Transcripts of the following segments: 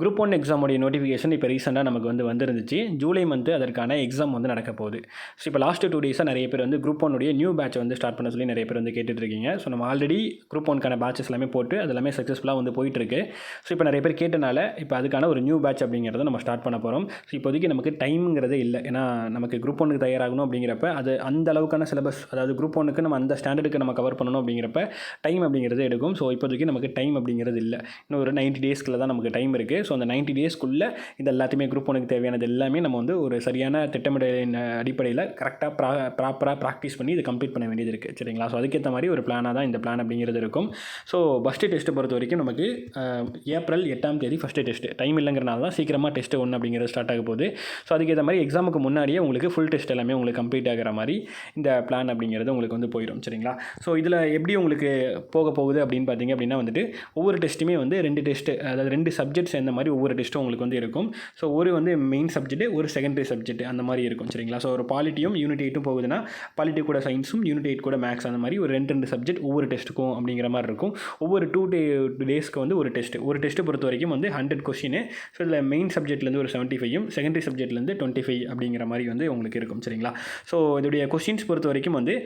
Group one எக்ஸாமுடைய notification இப்போ ரீசெண்டாக நமக்கு வந்து வந்திருந்துச்சு. ஜூலை மந்த்து அதற்கான எக்ஸாம் வந்து நடக்க போகுது. ஸோ இப்போ லாஸ்ட் டூ டேஸாக நிறைய பேர் வந்து குரூப் ஒன்னுடைய நியூ பேட்ச் வந்து ஸ்டார்ட் பண்ண சொல்லி நிறைய பேர் வந்து கேட்டுட்ருக்கீங்க. ஸோ நம்ம ஆல்ரெடி குரூப் ஒன்க்கான பேட்சஸ் எல்லாமே போட்டு அது எல்லாமே சக்ஸஸ்ஃபுல்லாக வந்து போயிட்டுருக்கு ஸோ இப்போ நிறைய பேர் கேட்டனால இப்போ அதுக்கான ஒரு நியூ பேட்ச் அப்படிங்கிறத நம்ம ஸ்டார்ட் பண்ண போகிறோம் ஸோ இப்போதைக்கு நமக்கு டைம்ங்கிறதே இல்லை. ஏன்னா நமக்கு குரூப் ஒன்றுக்கு தயாராகணும் அப்படிங்கிறப்ப அது அந்த அளவுக்கான சிலபஸ் அதாவது குரூப் ஒனுக்கு நம்ம அந்த ஸ்டாண்டர்டுக்கு நம்ம கவர் பண்ணணும் அப்படிங்கிறப்ப டைம் அப்படிங்கிறது எடுக்கும். ஸோ இப்போதைக்கு நமக்கு டைம் அப்படிங்கிறது இல்லை. இன்னும் ஒரு நைன்ட்டி டேஸ்க்குள்ள தான் நமக்கு டைம் இருக்குது ஸோ அந்த நைன்ட்டி டேஸ்க்குள்ளே இது எல்லாத்தையுமே குரூப் ஒனுக்கு தேவையானது எல்லாமே நம்ம வந்து ஒரு சரியான திட்டமிடலின் அடிப்படையில் கரெக்டாக ப்ரா ப்ராப்பராக ப்ராக்டிஸ் பண்ணி இது கம்ப்ளீட் பண்ண வேண்டியது இருக்குது சரிங்களா? ஸோ அதுக்கேற்ற மாதிரி ஒரு பிளானாக தான் இந்த பிளான் அப்படிங்கிறது இருக்கும். ஸோ ஃபஸ்ட்டு டெஸ்ட்டு பொறுத்த வரைக்கும் நமக்கு ஏப்ரல் எட்டாம் தேதி ஃபஸ்ட்டு டெஸ்ட்டு டைம் இல்லைங்கிறனால தான் சீக்கிரமாக டெஸ்ட்டு ஒன்று அப்படிங்கிறது ஸ்டார்ட் ஆக போகுது. ஸோ அதுக்கேற்ற மாதிரி எக்ஸாமுக்கு முன்னாடியே உங்களுக்கு ஃபுல் டெஸ்ட் எல்லாமே உங்களுக்கு கம்ப்ளீட் ஆகிற மாதிரி இந்த பிளான் அப்படிங்கிறது உங்களுக்கு வந்து போயிடும். சரிங்களா? ஸோ இதில் எப்படி உங்களுக்கு போக போகுது அப்படின்னு பார்த்தீங்க அப்படின்னா வந்துட்டு ஒவ்வொரு டெஸ்ட்டுமே வந்து ரெண்டு டெஸ்ட்டு அதாவது ரெண்டு சப்ஜெக்ட் சேர்ந்த மாதிரி ஒவ்வொரு டெஸ்ட்டும் உங்களுக்கு வந்து இருக்கும். ஸோ ஒரு வந்து மெயின் சப்ஜெக்ட் ஒரு செகண்டரி சப்ஜெக்ட் அந்த மாதிரி இருக்கும். சரிங்களா? ஸோ ஒரு பாலிட்டியும் யூனிட் எயிட்டும் போகுதுன்னா பாலிட்டி கூட சயின்ஸும் யூனிட் எயிட் கூட மேக்ஸ் அந்த மாதிரி ஒரு ரெண்டு ரெண்டு சப்ஜெக்ட் ஒவ்வொரு டெஸ்ட்டுக்கும் அப்படிங்கிற மாதிரி இருக்கும். ஒவ்வொரு டூ டே டேஸ்க்கு வந்து ஒரு டெஸ்ட் ஒரு டெஸ்ட்டு பொறுத்த வரைக்கும் வந்து ஹண்ட்ரட் கொஸ்டின் ஸோ இதில் மெயின் சப்ஜெக்ட்லேருந்து ஒரு செவன்ட்டி ஃபைவும் செகண்டரி சப்ஜெக்ட்லேருந்து டுவெண்ட்டி ஃபைவ் அப்படிங்கிற மாதிரி வந்து உங்களுக்கு இருக்கும். சரிங்களா? ஸோ இதோடைய கொஸ்டின்ஸ் பொறுத்த வரைக்கும் வந்து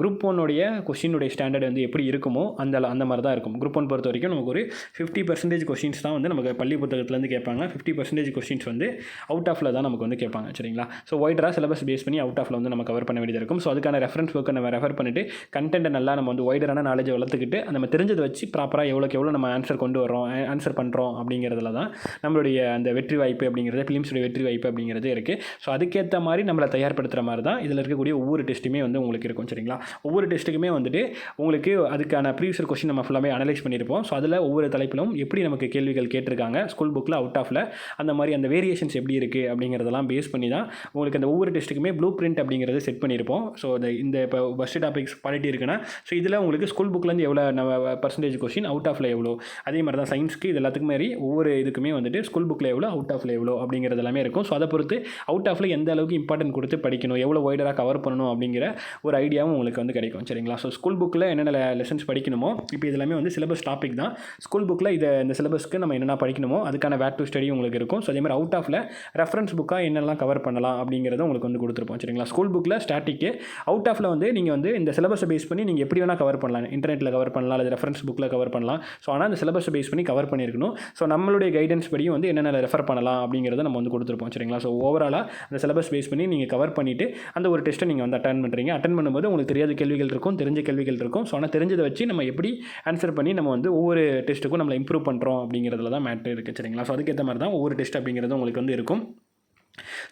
குரூப் ஒன்னுடைய கொஸ்டினுடைய ஸ்டாண்டர்ட் வந்து எப்படி இருக்குமோ அந்த அந்த மாதிரி தான் இருக்கும். குரூப் ஒன் பொறுத்த வரைக்கும் நமக்கு ஒரு ஃபிஃப்டி பர்சன்டேஜ் கொஸ்டின்ஸ் தான் வந்து நமக்கு பள்ளி புத்தகத்துலேருந்து கேட்பாங்க. ஃபிஃப்டி பர்சன்டேஜ் கொஸ்டின்ஸ் வந்து அவுட் ஆஃபில் தான் நமக்கு வந்து கேட்பாங்க சரிங்களா? ஸோ ஒய்டராக சிலபஸ் பேஸ் பண்ணி அவுட் ஆஃபில் வந்து நம்ம கவர் பண்ண வேண்டியது இருக்கும். ஸோ அதுக்கான ரெஃபரன்ஸ் புக்கை நம்ம ரெஃபர் பண்ணிவிட்டு கண்டென்ட்டை நல்லா நம்ம வந்து ஒய்டரான நாலேஜை வளர்த்துக்கிட்டு நம்ம தெரிஞ்சதை வச்சு ப்ராப்பராக எவ்வளோக்கு எவ்வளோ நம்ம ஆன்சர் கொண்டு வரோம் ஆன்சர் பண்ணுறோம் அப்படிங்கிறதுல தான் நம்மளுடைய அந்த வெற்றி வாய்ப்பு அப்படிங்கிறது ஃபிலிம்ஸுடைய வெற்றி வாய்ப்பு அப்படிங்கிறது இருக்குது ஸோ அதுக்கேற்ற மாதிரி நம்மளை தயார்படுத்துகிற மாதிரி தான் இதில் இருக்கக்கூடிய ஒவ்வொரு டெஸ்ட்டுமே வந்து உங்களுக்கு இருக்கும் சரிங்களா? ஒவ்வொரு டெஸ்ட்டுக்குமே வந்துட்டு உங்களுக்கு அதுக்கான ப்ரீவியஸ் கொஸ்டின் நம்ம ஃபுல்லாமே அனலைஸ் பண்ணியிருப்போம். ஸோ அதில் ஒவ்வொரு தலைப்பிலும் எப்படி நமக்கு கேள்விகள் கேட்டிருக்காங்க ஸ்கூல் புக்கில் அவுட் ஆஃபில் அந்த மாதிரி அந்த வேரியேஷன்ஸ் எப்படி இருக்குது அப்படிங்கிறதெல்லாம் பேஸ் பண்ணி தான் உங்களுக்கு அந்த ஒவ்வொரு டெஸ்ட்டுக்குமே ப்ளூ பிரிண்ட் அப்படிங்கிறது செட் பண்ணியிருப்போம். ஸோ இந்த இந்த இப்போ ஃபஸ்ட்டு டாபிக்ஸ் பாலிட்டி இருக்குன்னா ஸோ இதில் உங்களுக்கு ஸ்கூல் புக்லேருந்து எவ்வளோ நம்ம பர்சன்டேஜ் கொஸ்டின் அவுட் ஆஃபில் எவ்வளோ அதே மாதிரி தான் சயின்ஸ்க்கு இது எல்லாத்துக்கும் மாரி ஒவ்வொரு இதுக்குமே வந்துட்டு ஸ்கூல் புக்கில் எவ்வளோ அவுட் ஆஃபில் எவ்வளோ அப்படிங்கிறது எல்லாமே இருக்கும். ஸோ அதை பொறுத்து அவுட் ஆஃபில் எந்த அளவுக்கு இம்பார்ட்டன்ட் கொடுத்து படிக்கணும் எவ்வளோ ஒய்டராக கவர் பண்ணணும் அப்படிங்கிற ஒரு ஐடியாவும் உங்களுக்கு வந்து கிடைக்கும். சரிங்களா? ஸோ ஸ்கூல் புக்கில் என்னென்ன லெசன்ஸ் படிக்கணுமோ இப்போ இதெல்லாமே வந்து சிலபஸ் டாபிக் தான். ஸ்கூல் புக்கில் இதை இந்த சிலபஸ்க்கு நம்ம என்னென்ன படிக்கணுமோ அதுக்கான வேட் டு ஸ்டடி உங்களுக்கு இருக்கும். ஸோ அதே மாதிரி அவுட் ஆஃபில் ரெஃபரன்ஸ் புக்காக என்னெல்லாம் கவர் பண்ணலாம் அப்படிங்கிறத உங்களுக்கு வந்து கொடுத்துருப்போம். சரிங்களா? ஸ்கூல் புக்கில் ஸ்டாட்டிக்கு அவுட் ஆஃபில் வந்து நீங்கள் வந்து இந்த சிலபஸை பேஸ் பண்ணி நீங்கள் எப்படி வேணால் கவர் பண்ணலாம். இன்டர்நெட்டில் கவர் பண்ணலாம் அல்லது ரெஃபரன்ஸ் புக்கில் கவர் பண்ணலாம். ஸோ ஆனால் அந்த சிலபஸை பேஸ் பண்ணி கவர் பண்ணியிருக்கணும் ஸோ நம்மளுடைய கைடன்ஸ் படியும் வந்து என்னென்ன ரெஃபர் பண்ணலாம் அப்படிங்கிறத நம்ம வந்து கொடுத்துருப்போம். சரிங்களா? ஸோ ஓவராலாக அந்த சிலபஸ் பேஸ் பண்ணி நீங்கள் கவர் பண்ணிவிட்டு அந்த ஒரு டெஸ்ட்டை நீங்கள் வந்து அட்டன் பண்ணுறீங்க அட்டன் பண்ணும்போது உங்களுக்கு தெரியாத கேள்விகள் இருக்கும் தெரிஞ்ச கேள்விகள் இருக்கும். ஸோ ஆனால் தெரிஞ்சதை வச்சு நம்ம எப்படி ஆன்சர் பண்ணி நம்ம வந்து ஒவ்வொரு டெஸ்ட்டுக்கும் நம்மளை இம்ப்ரூவ் பண்ணுறோம் அப்படிங்கிறதுல தான் மேட்ரு இருக்குது சரிங்களா ஸோ அதுக்கேற்ற மாதிரி தான் ஒவ்வொரு டெஸ்ட் அப்படிங்கிறது உங்களுக்கு வந்து இருக்கும்.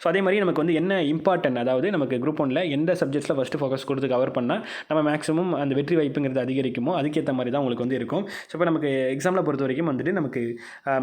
ஸோ அதே மாதிரி நமக்கு வந்து என்ன இம்பார்ட்டன்ட் அதாவது நமக்கு குரூப் ஒனில் எந்த சப்ஜெக்ட்ஸில் ஃபஸ்ட்டு ஃபோக்கஸ் கொடுத்து கவர் பண்ணால் நம்ம மேக்ஸிமம் அந்த வெற்றி வாய்ப்புங்கிறது அதிகரிக்குமோ அதுக்கேற்ற மாதிரி தான் உங்களுக்கு வந்து இருக்கும். ஸோ இப்போ நமக்கு எக்ஸாமில் பொறுத்த வரைக்கும் வந்துட்டு நமக்கு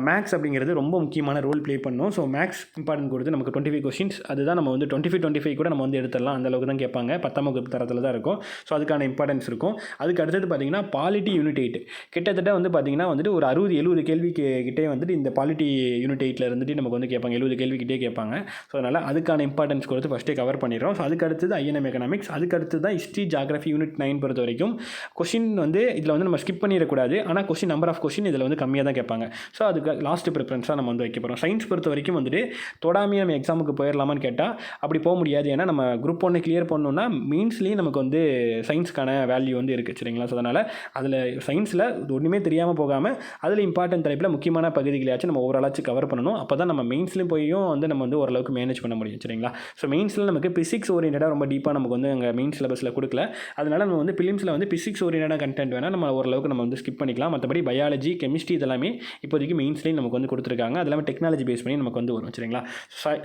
மேக்ஸ் அப்படிங்கிறது ரொம்ப முக்கியமான ரோல் ப்ளே பண்ணும். ஸோ மேக்ஸ் இம்பார்ட்டன்ட் கொடுத்து நமக்கு டுவெண்ட்டி ஃபைவ் கொஸ்டின்ஸ் அதுதான் நம்ம வந்து டுவெண்ட்டி ஃபைவ் டுவெண்ட்டி ஃபைவ் கூட நம்ம வந்து எடுத்துடலாம். அந்த அளவுக்கு தான் கேட்பாங்க. பத்தாம் வகுப்பு தரத்தில் தான் இருக்கும். ஸோ அதுக்கான இம்பார்ட்டன்ஸ் இருக்கும். அதுக்கு அடுத்தது பார்த்தீங்கன்னா பாலிட்டி யூனிட் எயிட் கிட்டத்தட்ட வந்து பார்த்தீங்கன்னா வந்துட்டு ஒரு அறுபது எழுபது கேள்வி கிட்டே வந்துட்டு இந்த பாலிட்டி யூனிட் எயிட்டில் இருந்துட்டு நமக்கு வந்து கேட்பாங்க. எழுபது கேள்விக்கிட்டே கேட்பாங்க. ஸோ அதனால் அதுக்கான இம்பார்ட்டன்ஸ் கொடுத்து ஃபஸ்ட்டே கவர் பண்ணிடுறோம். ஸோ அதுக்கு அடுத்தது ஐஎன்எம் எக்கனாமிக்ஸ் அதுக்கு அடுத்தது தான் ஹிஸ்ட்ரி ஜாகிரஃபி யூனிட் நைன் பொறுத்த வரைக்கும். கொஷின் வந்து இதில் வந்து நம்ம ஸ்கிப் பண்ணிடக்கூடாது. ஆனால் கொஷின் நம்பர் ஆஃப் கொஷின் இதில் வந்து கம்மியாக தான் கேட்பாங்க. ஸோ அதுக்கு லாஸ்ட் ப்ரிஃபரன்ஸாக நம்ம வந்து வைக்க போகிறோம் சயின்ஸ் பொறுத்த வரைக்கும் வந்துட்டு தொடாமே நம்ம எக்ஸாமுக்கு போயிடலாமான்னு கேட்டால் அப்படி போக முடியாது. ஏன்னா நம்ம குரூப் ஒன்று கிளியர் பண்ணணுன்னா மீன்ஸ்லேயும் நமக்கு வந்து சயின்ஸ்க்கான வேல்யூ வந்து இருக்குது சரிங்களா? ஸோ அதனால் அதில் சயின்ஸில் ஒன்றுமே தெரியாமல் போகாமல் அதில் இம்பார்ட்டன்ட் தலைப்பில் முக்கியமான பகுதிகளையாச்சும் நம்ம ஓவராலாச்சும் கவர் பண்ணணும். அப்போ தான் நம்ம மெயின்ஸ்லையும் போயும் வந்து நம்ம வந்து ஓரளவுக்கு மேனேஜ் பண்ண முடியும் சரிங்களா? ஸோ மெயின்ஸில் நமக்கு பிசிக்ஸ் ஓரியன்டாக ரொம்ப டீப்பாக நமக்கு வந்து அங்கே மெயின் சிலபஸில் கொடுக்கல. அதனால நம்ம வந்து பிலிம்ஸில் வந்து பிசிக்ஸ் ஓரியன்டாக கண்டென்ட் வேணால் நம்ம ஓரளவுக்கு நம்ம வந்து ஸ்கிப் பண்ணிக்கலாம். மற்றபடி பயாலஜி கெமிஸ்ட்ரி இதெல்லாமே இப்போதைக்கு மெயின்ஸ்லேயும் நமக்கு வந்து கொடுத்துருக்காங்க. அது இல்லாமல் டெக்னாலஜி பேஸ் பண்ணி நமக்கு வந்து வரும் சரிங்களா?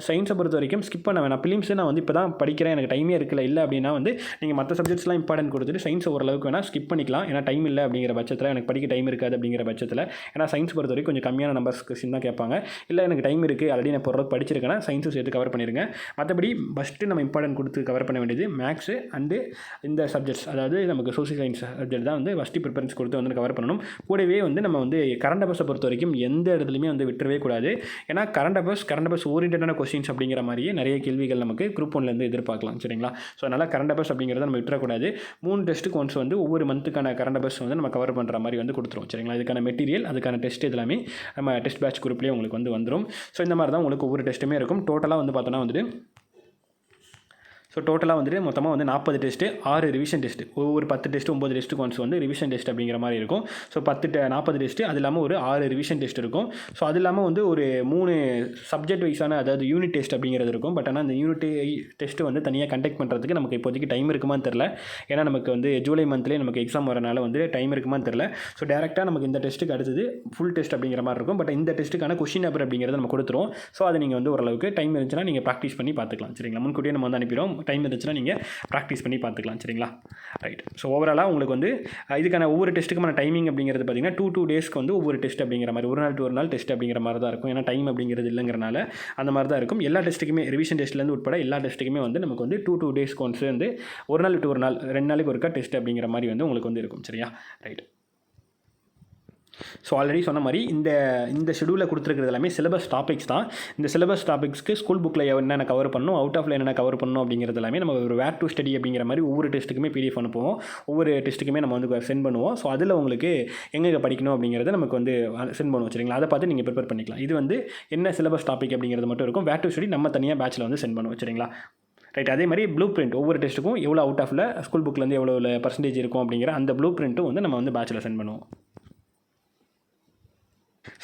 சயின்ஸை பொறுத்த வரைக்கும் ஸ்கிப் பண்ண வேணாம். பிலிம்ஸ் நான் வந்து இப்போ தான் படிக்கிறேன். எனக்கு டைமே இருக்கல. இல்லை அப்படின்னா வந்து நீங்கள் மற்ற சப்ஜெக்ட்ஸ்லாம் இம்பார்ட்டன்ட் கொடுத்துட்டு சயின்ஸ் ஓரளவுக்கு வேணால் ஸ்கிப் பண்ணிக்கலாம். ஏன்னா டைம் இல்லை அப்படிங்கிற பட்சத்தில் எனக்கு படிக்க டைம் இருக்காது அப்படிங்கிற பட்சத்தில். ஏன்னா சயின்ஸ் பொறுத்த வரைக்கும் கொஞ்சம் கம்மியான நம்பர்ஸ் கொஸ்டின் தான் கேட்பாங்க. இல்லை எனக்கு டைம் இருக்குது ஆல்ரெடி நான் பொருள் படிச்சிருக்கேன்னா சயின்ஸ் சயின்ஸும் சேர்த்து கவர் பண்ணிடுங்க மற்றபடி ஃபஸ்ட்டு நம்ம இம்பார்ட்டன்ட் கொடுத்து கவர் பண்ண வேண்டியது மேக்ஸு அண்டு இந்த சப்ஜெக்ட்ஸ் அதாவது நமக்கு சோசியல் சயின்ஸ் சப்ஜெக்ட் தான் வந்து ஃபஸ்ட்டு ப்ரிஃபரன்ஸ் கொடுத்து வந்து கவர் பண்ணணும். கூடவே வந்து நம்ம வந்து கரண்ட் அஃபேர்ஸை பொறுத்த வரைக்கும் எந்த இடத்துலையுமே வந்து விட்டுறவே கூடாது. ஏன்னா கரண்ட் அஃபேர்ஸ் கரண்ட் அஃபேர்ஸ் ஓரியன்டான கொஸ்டின்ஸ் அப்படிங்கிற மாதிரியே நிறைய கேள்விகள் நமக்கு குரூப் ஒன்லேருந்து எதிர்பார்க்கலாம் சரிங்களா? ஸோ அதனால் கரண்ட் அஃபேர்ஸ் அப்படிங்கிறத நம்ம விட்டுறக்கூடாது. மூணு டெஸ்ட்டுக்கு ஒன்ஸ் வந்து ஒவ்வொரு மந்த்துக்கான கரண்ட் அஃபேர்ஸ் வந்து நம்ம கவர் பண்ணுற மாதிரி வந்து கொடுத்துரும் சரிங்களா? இதுக்கான மெட்டீரியல் அதுக்கான டெஸ்ட் எல்லாமே நம்ம டெஸ்ட் பேட்ச் குரூப்லேயே உங்களுக்கு வந்து வந்துடும் ஸோ இந்த மாதிரி தான் உங்களுக்கு ஒவ்வொரு டெஸ்ட்டுமே இருக்கும். டோட்டலாக வந்து பார்த்தோன்னா வந்துட்டு ஸோ டோட்டலாக வந்துட்டு மொத்தமாக வந்து நாற்பது டெஸ்ட்டு ஆறு ரிவிஷன் டெஸ்ட்டு ஒவ்வொரு பத்து டெஸ்ட்டு ஒம்பது டெஸ்ட்டு ஒன்ஸ் வந்து ரிவிஷன் டெஸ்ட் அப்படிங்கிற மாதிரி இருக்கும். ஸோ பத்து நாற்பது டெஸ்ட்டு அது இல்லாமல் ஒரு ஆறு ரிவிஷன் டெஸ்ட் இருக்கும். ஸோ அது இல்லாமல் வந்து ஒரு மூணு சப்ஜெக்ட் வைஸான அதாவது யூனிட் டெஸ்ட் அப்படிங்கிறது இருக்கும். பட் ஆனால் அந்த யூனிட் டெஸ்ட்டு வந்து தனியாக கண்டக்ட் பண்ணுறதுக்கு நமக்கு இப்போதைக்கு டைம் இருக்குமான்னு தெரில ஏன்னா நமக்கு வந்து ஜூலை மந்த்லேயே நமக்கு எக்ஸாம் வரனால வந்து டைம் இருக்குமான்னு தெரில ஸோ டேரெக்டாக நமக்கு இந்த டெஸ்ட்டுக்கு அடுத்தது ஃபுல் டெஸ்ட் அப்படிங்கிற மாதிரி இருக்கும். பட் இந்த டெஸ்ட்டுக்கான கொஷின் பேப்பர் அப்படிங்கிறத நம்ம கொடுத்துருவோம். ஸோ அதை நீங்கள் வந்து ஓரளவுக்கு டைம் இருந்துச்சுன்னா நீங்கள் ப்ராக்டிஸ் பண்ணி பார்த்துக்கலாம். சரிங்களா? முன்கூட்டியே நம்ம வந்து அனுப்பிடுவோம். டைம் இருந்துச்சுன்னா நீங்கள் ப்ராக்டிஸ் பண்ணி பார்த்துக்கலாம் சரிங்களா? ரைட் ஸோ ஓவராலாக உங்களுக்கு வந்து இதுக்கான ஒவ்வொரு டெஸ்ட்டுக்குமான டைமிங் அப்படிங்கிறது பார்த்தீங்கன்னா டூ டூ டேஸ்க்கு வந்து ஒவ்வொரு டெஸ்ட் அப்படிங்கிற மாதிரி ஒரு நாள் டூ ஒரு நாள் டெஸ்ட் அப்படிங்கிற மாதிரி தான் இருக்கும். ஏன்னா டைம் அப்படிங்கிறது இல்லைங்கிறனால அந்த மாதிரி தான் இருக்கும். எல்லா டெஸ்ட்டுக்குமே ரிவிஷன் டெஸ்ட்லேருந்து உட்பட எல்லா டெஸ்ட்டுக்குமே வந்து நமக்கு வந்து டூ டூ டேஸ்க்கு ஒன்ஸ் வந்து ஒரு நாள் டூ ஒரு நாள் ரெண்டு நாளைக்கு ஒருக்கா டெஸ்ட் அப்படிங்கிற மாதிரி வந்து உங்களுக்கு வந்து இருக்கும் சரியா? ரைட் ஸோ ஆல்ரெடி சொன்ன மாதிரி இந்த இந்த ஷெடியூலில் கொடுத்துருக்கிறது எல்லாமே சிலபஸ் டாபிக்ஸ் தான். இந்த சிலபஸ் டாபிக்ஸ்க்கு ஸ்கூல் புக்கில் என்னென்ன கவர் பண்ணணும் அவுட் ஆஃப்ல என்னென்ன கவர் பண்ணணும் அப்படிங்கிறது எல்லாமே நம்ம ஒரு வேர் டு ஸ்டடி அப்படிங்கிற மாதிரி ஒவ்வொரு டெஸ்ட்டுக்குமே பிடிஎஃப் அனுப்புவோம். ஒவ்வொரு டெஸ்ட்டுக்குமே நம்ம வந்து சென்ட் பண்ணுவோம். ஸோ அதில் உங்களுக்கு எங்கே படிக்கணும் அப்படிங்கிறத நமக்கு வந்து சென்ட் பண்ணுவோம் சரிங்களா அதை பார்த்து நீங்கள் ப்ரிப்பேர் பண்ணிக்கலாம். இது வந்து என்ன சிலபஸ் டாபிக் அப்படிங்கிறது மட்டும் இருக்கும். வேர் டு ஸ்டடி நம்ம தனியாக பேட்சில் வந்து சென்ட் பண்ணுவோம் சரிங்களா ரைட் அதே மாதிரி ப்ளூ பிரிண்ட் ஒவ்வொரு டெஸ்ட்டுக்கும் எவ்வளோ அவுட் ஆஃபில் ஸ்கூல் புக்லேருந்து எவ்வளோ பர்சன்டேஜ் இருக்கும் அப்படிங்கிற அந்த ப்ளூ பிரிண்ட்டும் வந்து நம்ம வந்து பேட்சில் சென்ட் பண்ணுவோம்.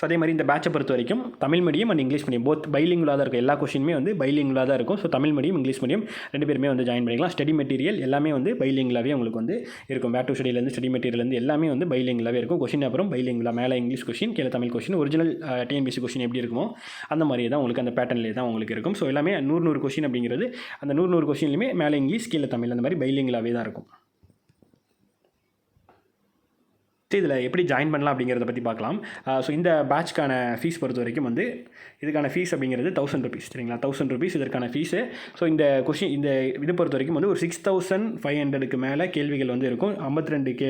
அதே மாதிரி இந்த பேட்சை பொறுத்த வரைக்கும் Tamil medium and English medium both பைலிங்குலாக தான் இருக்கும் எல்லா கொஷினுமே வந்து பைலிங்குலாக தான் இருக்கும். So Tamil medium English medium ரெண்டு பேருமே வந்து ஜாயின் பண்ணிக்கலாம். ஸ்டடி மெட்டீரியல் எல்லாமே வந்து பைலிங்குலாவே உங்களுக்கு வந்து இருக்கும். பேக் டு ஸ்டடியிலேருந்து ஸ்டடி மெட்டீரியல்லேருந்து எல்லாமே வந்து பைலிங்கிலாவே இருக்கும். கொஷின் அப்புறம் பைலிங்குலா மேலே இங்கிலீஷ் கொஷின் கீழே Tamil question original TNPSC question எப்படி இருக்குமோ அந்த மாதிரி தான் உங்களுக்கு அந்த பேட்டர்ன்லேயே தான் உங்களுக்கு இருக்கும். ஸோ எல்லாமே நூறு நூறு கொஷின் அப்படிங்கிறது அந்த நூறு நூறு கொஷின்லையுமே மேலே இங்கிலீஷ் கீழே தமிழ் அந்த மாதிரி பைலிங்குலாவே தான் இருக்கும். இதில் எப்படி ஜாயின் பண்ணலாம் அப்படிங்கிறத பற்றி பார்க்கலாம். ஸோ இந்த பேட்ச்க்கான ஃபீஸ் பொறுத்த வரைக்கும் வந்து இதுக்கான ஃபீஸ் அப்படிங்கிறது தௌசண்ட் ருபீஸ் சரிங்களா? தௌசண்ட் ருபீஸ் இதற்கான ஃபீஸு ஸோ இந்த கொஷின் இந்த இது பொறுத்த வரைக்கும் வந்து ஒரு சிக்ஸ் தௌசண்ட் ஃபைவ் ஹண்ட்ரடுக்கு மேலே கேள்விகள் வந்து இருக்கும். ஐம்பத்தி ரெண்டு கே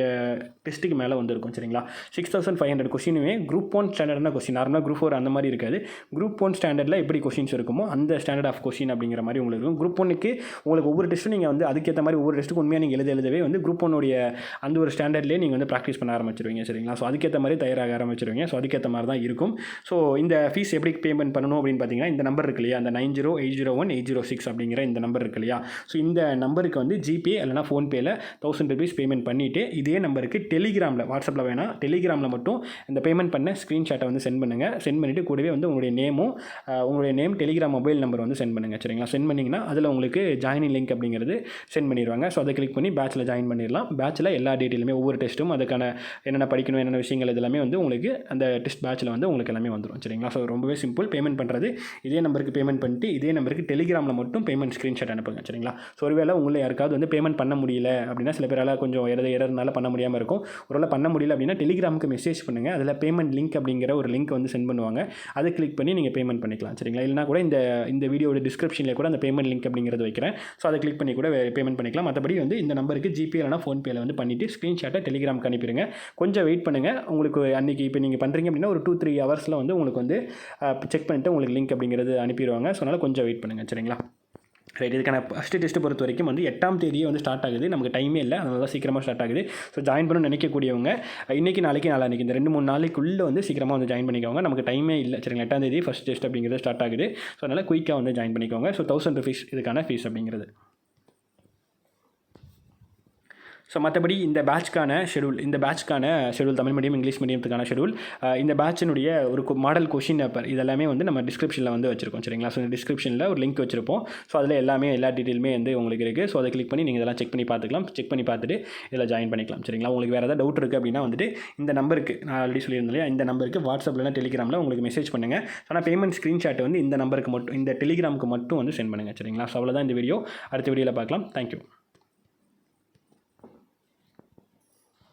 டெஸ்ட்டுக்கு மேலே வந்து இருக்கும் சரிங்களா? சிக்ஸ் தௌசண்ட் ஃபைவ் ஹண்ட்ரட் கொஷினுமே குரூப் ஒன் ஸ்டாண்டர்ட்னா கொஸ்டின் நார்மலாக குரூப் ஃபோர் அந்த மாதிரி இருக்காது. குரூப் ஒன் ஸ்டாண்டர்டில் எப்படி கொஷின்ஸ் இருக்குமோ அந்த ஸ்டாண்டர்ட் ஆஃப் கொஷின் அப்படிங்கிற மாதிரி உங்களுக்கு இருக்கும். குரூப் ஒன்னுக்கு உங்களுக்கு ஒவ்வொரு டெஸ்ட்டும் நீங்கள் வந்து அதுக்கேற்ற மாதிரி ஒவ்வொரு டெஸ்ட்டுக்கு உண்மையாக நீங்கள் எழுத எழுதவே வந்து குரூப் ஒன்னுடைய அந்த ஒரு ஸ்டாண்டர்ட்லேயே நீங்கள் வந்து ப்ராக்டிஸ் பண்ண ஆரம்பிச்சிருவீங்க சரிங்களா? ஸோ அதுக்கேற்ற மாதிரி தயாராக ஆரம்பிச்சிருவீங்க. ஸோ அதுக்கேற்ற மாதிரி தான் இருக்கும். ஸோ இந்த ஃபீஸ் எப்படி பேமெண்ட் பண்ணணும் அப்படின்னு பார்த்தீங்கன்னா இந்த நம்பர் இருக்கு இல்லையா? அந்த nine zero eight zero one eight zero six அப்படிங்கிற இந்த நம்பர் இருக்கு இல்லையா? ஸோ இந்த நம்பருக்கு வந்து ஜிபே இல்லைனா ஃபோன்பேயில் தௌசண்ட் ருபீஸ் பேமெண்ட் பண்ணிவிட்டு இதே நம்பருக்கு டெலிகிராமில் வாட்ஸ்அப்பில் வேணால் டெலிகிராமில் மட்டும் இந்த பேமெண்ட் பண்ண ஸ்க்ரீன்ஷாட்டை வந்து சென்ட் பண்ணுங்கள் சென்ட் பண்ணிவிட்டு கூடவே வந்து உங்களுடைய நேமும் உங்களுடைய நேம் டெலிகிராம் மொபைல் நம்பர் வந்து சென்ட் பண்ணுங்கள் சரிங்களா? சென்ட் பண்ணிங்கன்னா அதில் உங்களுக்கு ஜாயினிங் லிங்க் அப்படிங்கிறது சென்ட் பண்ணிடுவாங்க ஸோ அதை கிளிக் பண்ணி பேட்சில் ஜாயின் பண்ணிடலாம். பேட்சில் எல்லா டீட்டெயிலுமே ஒவ்வொரு டெஸ்ட்டும் அதுக்கான என்னென்ன படிக்கணும் என்னென்ன விஷயங்கள் இது எல்லாமே வந்து உங்களுக்கு அந்த டெஸ்ட் பேட்சில் வந்து உங்களுக்கு எல்லாமே வந்துடும் சரிங்களா? ஸோ ரொம்பவே சிம்பிள் பேமெண்ட் பண்ணுறது இதே நம்பருக்கு பேமெண்ட் பண்ணிட்டு இதே நம்பருக்கு டெலிகிராமில் மட்டும் பேமெண்ட் ஸ்க்ரீன்ஷாட் அனுப்புங்க. சரிங்களா? ஸோ ஒருவேளை உங்களை யாருக்காவது வந்து பேமெண்ட் பண்ண முடியல அப்படின்னா சில பேரால் கொஞ்சம் எதாவது எரர்னால பண்ண முடியாமல் இருக்கும். ஒருவேளை பண்ண முடியல அப்படின்னா டெலிகிராமுக்கு மெசேஜ் பண்ணுங்கள் அதில் பேமெண்ட் லிங்க் அப்படிங்கிற ஒரு லிங்க் வந்து சென்ட் பண்ணுவாங்க. அதை கிளிக் பண்ணி நீங்கள் பேமெண்ட் பண்ணிக்கலாம். சரிங்களா? இல்லைனா கூட இந்த இந்த வீடியோட டிஸ்கிரிப்ஷனில் கூட அந்த பேமெண்ட் லிங்க் அப்படிங்கிறது வைக்கிறேன். ஸோ அதை கிளிக் பண்ணி கூட பேமெண்ட் பண்ணிக்கலாம். மற்றபடி வந்து இந்த நம்பருக்கு ஜிபே இல்லைனா ஃபோன்பேயில் வந்து பண்ணிவிட்டு ஸ்க்ரீன்ஷாட்டை டெலிகிராமுக்கு அனுப்பிடுங்க. கொஞ்சம் வெயிட் பண்ணுங்கள் உங்களுக்கு அன்றைக்கி இப்போ நீங்கள் பண்ணுறீங்க அப்படின்னா ஒரு டூ த்ரீ ஹவர்ஸில் வந்து உங்களுக்கு வந்து செக் பண்ணிவிட்டு உங்களுக்கு லிங்க் அப்படிங்கிறது அனுப்பிடுவாங்க. ஸோ அதனால் கொஞ்சம் வெயிட் பண்ணுங்கள் சரிங்களா? ரைட் இதுக்கான ஃபஸ்ட்டு டெஸ்ட்டு பொறுத்த வரைக்கும் வந்து எட்டாம் தேதியே வந்து ஸ்டார்ட் ஆகுது. நமக்கு டைமே இல்லை. அதனால தான் சீக்கிரமாக ஸ்டார்ட் ஆகுது. ஸோ ஜாயின் பண்ணணும்னு நினைக்கக்கூடியவங்க இன்றைக்கி நாளைக்கு நாளைக்கு இந்த ரெண்டு மூணு நாளைக்குள்ளே வந்து சீக்கிரமாக வந்து ஜாயின் பண்ணிக்கோங்க. நமக்கு டைமே இல்லை. சரிங்களா? எட்டாம் தேதி ஃபஸ்ட் டெஸ்ட் அப்படிங்கிறது ஸ்டார்ட் ஆகுது. ஸோ அதனால் குயிக்காக வந்து ஜாயின் பண்ணிக்கோங்க. ஸோ தௌசண்ட் ருபீஸ் இதுக்கான ஃபீஸ் அப்படிங்கிறது. ஸோ மற்றபடி இந்த பேட்ச்க்கான ஷெடியூல் இந்த பேட்ச்க்கான ஷெடியூல் தமிழ் மீடியம் இங்கிலீஷ் மீடியத்துக்கான ஷெடியூல் இந்த பேட்சினுடைய ஒரு மாடல் கொஷின் பேப்பர் இதெல்லாமே வந்து நம்ம டிஸ்கிரிப்ஷனில் வந்து வச்சிருக்கோம் சரிங்களா? ஸோ டிஸ்கிரிப்ஷனில் ஒரு லிங்க் வச்சிருப்போம். ஸோ அதில் எல்லாமே எல்லா டீட்டெயிலுமே வந்து உங்களுக்கு இருக்குது ஸோ அதை கிளிக் பண்ணி நீங்கள் இதெல்லாம் செக் பண்ணி பார்த்துக்கலாம். செக் பண்ணி பார்த்துட்டு இதில் ஜாயின் பண்ணிக்கலாம் சரிங்களா? உங்களுக்கு வேறு ஏதாவது டவுட் இருக்குது அப்படின்னா வந்துட்டு இந்த நம்பருக்கு நான் ஆல்ரெடி சொல்லியிருந்தேன் இல்லையா? இந்த நம்பருக்கு வாட்ஸ்அப்பில் டெலிகிராமில் உங்களுக்கு மெசேஜ் பண்ணுங்கள் ஆனால் பேமெண்ட் ஸ்க்ரீன்ஷாட் வந்து இந்த நம்பருக்கு மட்டும் இந்த டெலிகிராமுக்கு மட்டும் வந்து சென்ட் பண்ணுங்கள் சரிங்களா? ஸோ அவ்வளோதான் இந்த வீடியோ அடுத்த வீடியோவில் பார்க்கலாம். தேங்க்யூ